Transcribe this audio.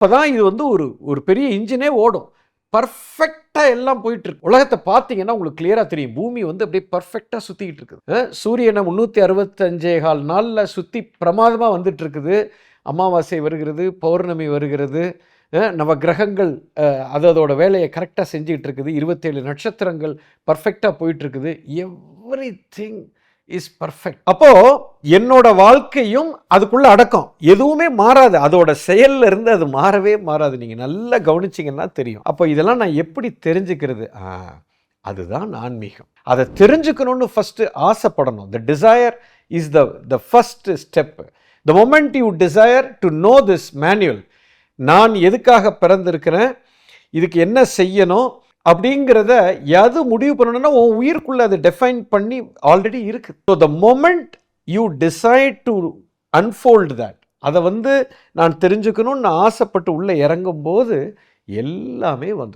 அப்போ தான் இது வந்து ஒரு ஒரு பெரிய இன்ஜினே ஓடும். பர்ஃபெக்டாக எல்லாம் போயிட்டுருக்கு. உலகத்தை பார்த்தீங்கன்னா உங்களுக்கு கிளியராக தெரியும். பூமி வந்து அப்படியே பர்ஃபெக்டாக சுற்றிக்கிட்டு இருக்குது. சூரியனை முந்நூற்றி அறுபத்தஞ்சே கால் நாளில் சுற்றி பிரமாதமாக வந்துட்டு இருக்குது அமாவாசை வருகிறது பௌர்ணமி வருகிறது. நம்ம கிரகங்கள் அது அதோட வேலையை கரெக்டாக செஞ்சுக்கிட்டு இருக்குது இருபத்தேழு நட்சத்திரங்கள் பர்ஃபெக்டாக போயிட்டு இருக்குது எவ்ரி திங் இஸ் பர்ஃபெக்ட் அப்போ என்னோட வாழ்க்கையும் அதுக்குள்ள அடக்கம். எதுவுமே மாறாது. அதோட செயல்ல இருந்து அது மாறவே மாறாது. நீங்க நல்லா கவனிச்சிங்கன்னா தெரியும். அப்போ இதெல்லாம் நான் எப்படி தெரிஞ்சுக்கிறது? அதுதான் ஆன்மீகம். அதை தெரிஞ்சுக்கணும்னு first ஆசைப்படணும். The desire is the the first step the moment you desire to know this manual நான் எதுக்காக பிறந்திருக்கிறேன்? இதுக்கு என்ன செய்யணும்? அப்படிங்கிறத எது முடிவு பண்ணணும்னா உன் உயிருக்குள்ள அதை டெஃபைன் பண்ணி ஆல்ரெடி இருக்கு. So the moment you decide to unfold that அதை வந்து நான் தெரிஞ்சுக்கணும்னு ஆசைப்பட்டு உள்ளே இறங்கும்போது எல்லாமே வந்து